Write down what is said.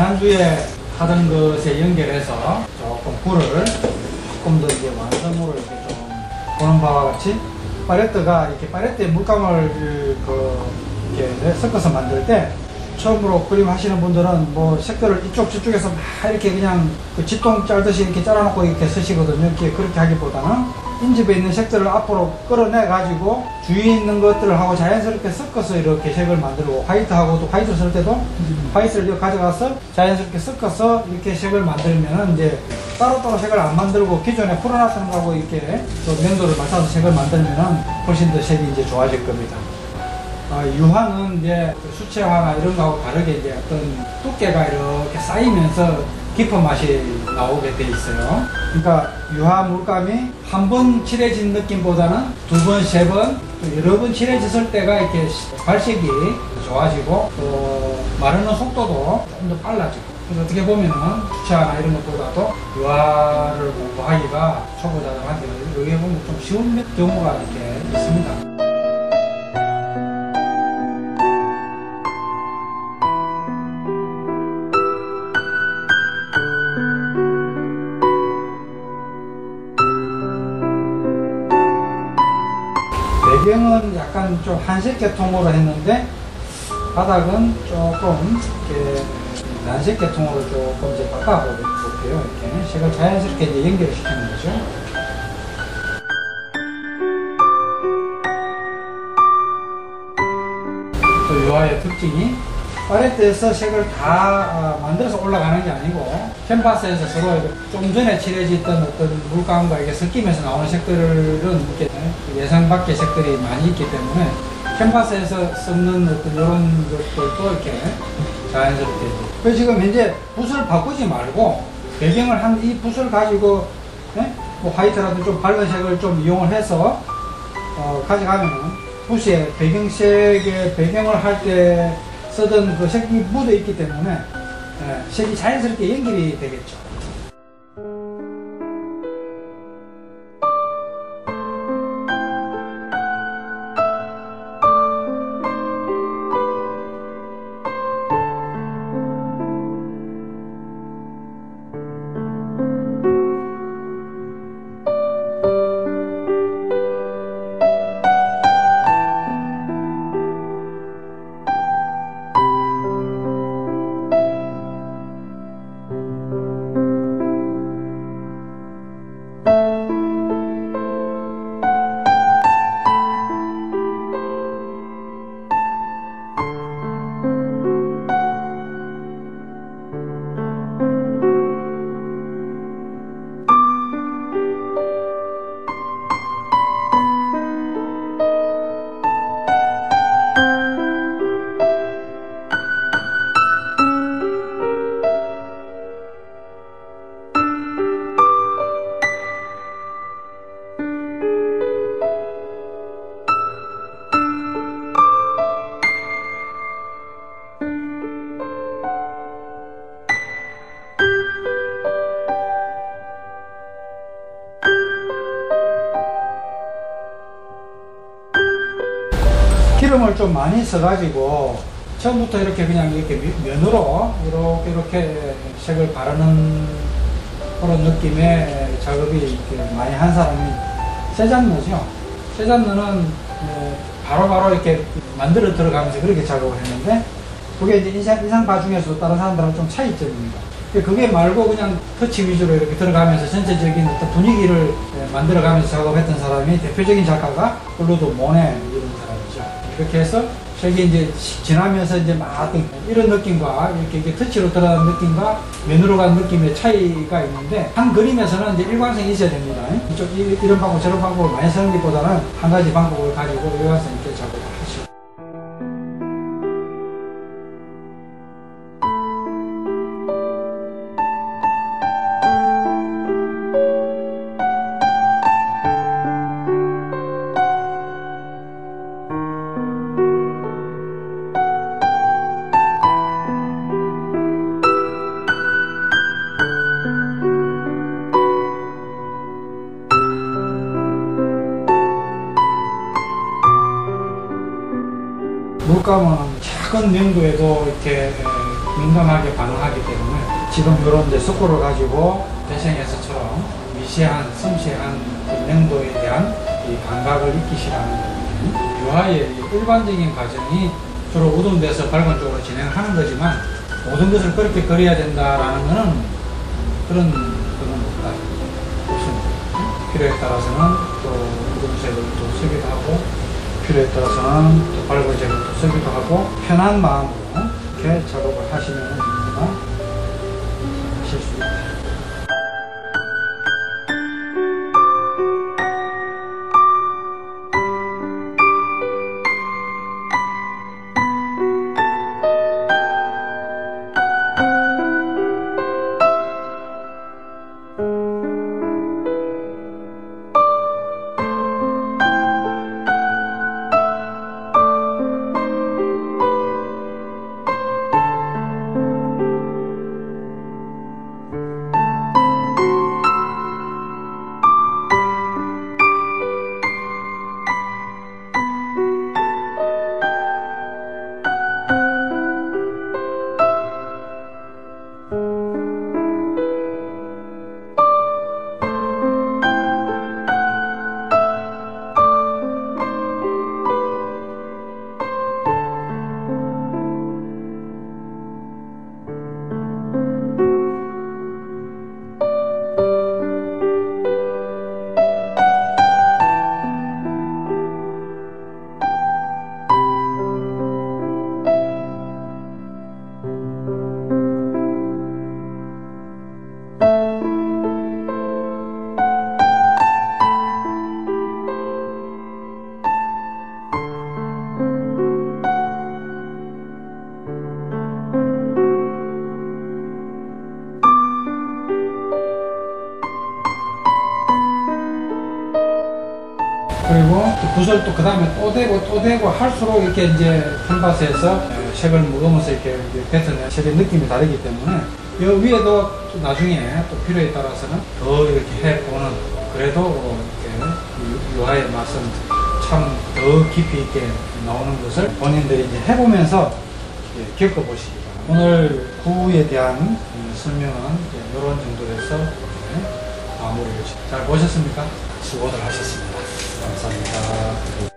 지난주에 하던 것에 연결해서 조금 불을 조금 더 이제 완성으로 이렇게 좀 보는 바와 같이 파레트가 이렇게 파레트에 물감을 그, 그 이렇게 섞어서 만들 때 처음으로 그림 하시는 분들은 뭐 색깔을 이쪽 저쪽에서 막 이렇게 그냥 그 지통 짤듯이 이렇게 잘라놓고 이렇게 쓰시거든요. 이렇게 그렇게 하기보다는 인집에 있는 색들을 앞으로 끌어내 가지고 주위에 있는 것들을 하고 자연스럽게 섞어서 이렇게 색을 만들고 화이트하고 또 화이트 쓸 때도 화이트를 가져가서 자연스럽게 섞어서 이렇게 색을 만들면은 이제 따로따로 색을 안 만들고 기존에 풀어놨던 거하고 이렇게 또 명도를 맞춰서 색을 만들면은 훨씬 더 색이 이제 좋아질 겁니다. 아, 유화는 이제 그 수채화나 이런 거하고 다르게 이제 어떤 두께가 이렇게 쌓이면서 깊은 맛이 나오게 돼 있어요. 그러니까 유화 물감이 한 번 칠해진 느낌보다는 두 번, 세 번, 또 여러 번 칠해졌을 때가 이렇게 발색이 좋아지고 또 마르는 속도도 좀 더 빨라지고 그래서 어떻게 보면은 수채화나 이런 것보다도 유화를 공부하기가 초보자들한테 의해 보면 좀 쉬운 경우가 이렇게 있습니다. 배경은 약간 좀 한색 계통으로 했는데 바닥은 조금 이렇게 난색 계통으로 조금 이제 바꿔볼게요. 이렇게 색을 자연스럽게 이제 연결을 시키는 거죠. 또 유화의 특징이 팔레트에서 색을 다 어, 만들어서 올라가는 게 아니고 캔버스에서 서로 좀 전에 칠해졌던 어떤 물감과 이게 섞이면서 나오는 색들은 예상 밖의 색들이 많이 있기 때문에 캔버스에서 섞는 어떤 이런 것들도 이렇게 자연스럽게 그래서 지금 현재 붓을 바꾸지 말고 배경을 한 이 붓을 가지고 예? 뭐 화이트라도 좀 밝은 색을 좀 이용을 해서 어, 가져가면은 붓에 배경색의 배경을 할때 쓰던 그 색이 묻어 있기 때문에 예, 색이 자연스럽게 연결이 되겠죠. 좀 많이 써가지고 처음부터 이렇게 그냥 이렇게 미- 면으로 이렇게 이렇게 색을 바르는 그런 느낌의 작업이 이렇게 많이 한 사람이 세잔느죠. 세잔느는 예, 바로바로 이렇게 만들어 들어가면서 그렇게 작업을 했는데 그게 이제 인상, 인상 봐중에서 다른 사람들하고 좀 차이점입니다. 그게 말고 그냥 터치 위주로 이렇게 들어가면서 전체적인 어떤 분위기를 예, 만들어가면서 작업했던 사람이 대표적인 작가가 클로드 모네 이런 사람 이렇게 해서 색이 이제 지나면서 이제 막 이런 느낌과 이렇게, 이렇게 터치로 들어가는 느낌과 면으로 가는 느낌의 차이가 있는데 한 그림에서는 이제 일관성이 있어야 됩니다. 이쪽 이- 이런 방법 저런 방법을 많이 쓰는 것보다는 한 가지 방법을 가지고 일관성 있 물감은 작은 명도에도 이렇게 에, 민감하게 반응하기 때문에 지금 이런 이제 석고를 가지고 대생에서처럼 미세한 섬세한 그 냉도에 대한 이 감각을 익히시라는. 유화의 이 일반적인 과정이 주로 우둔돼서 밝은 쪽으로 진행하는 거지만 모든 것을 그렇게 그려야 된다라는 거는 그런 그런 없다. 없습니다. 필요에 따라서는 또 우둔색을 또 쓰기도 하고 필요에 따라서는 또 색을 또 쓰기도 하고 편한 마음으로 이렇게 작업을 하시면 또그 다음에 또 대고 또 대고 할수록 이렇게 이제 캔버스에서 색을 묻으면서 이렇게 뱉어내 색의 느낌이 다르기 때문에 이 위에도 또 나중에 또 필요에 따라서는 더 이렇게 해보는 그래도 이렇게 유- 유화의 맛은 참 더 깊이 있게 나오는 것을 본인들이 이제 해보면서 겪어보시기 바랍니다. 오늘 구에 대한 음, 설명은 이런 이제 마무리를 잘 보셨습니까? 수고들 하셨습니다. 감사합니다.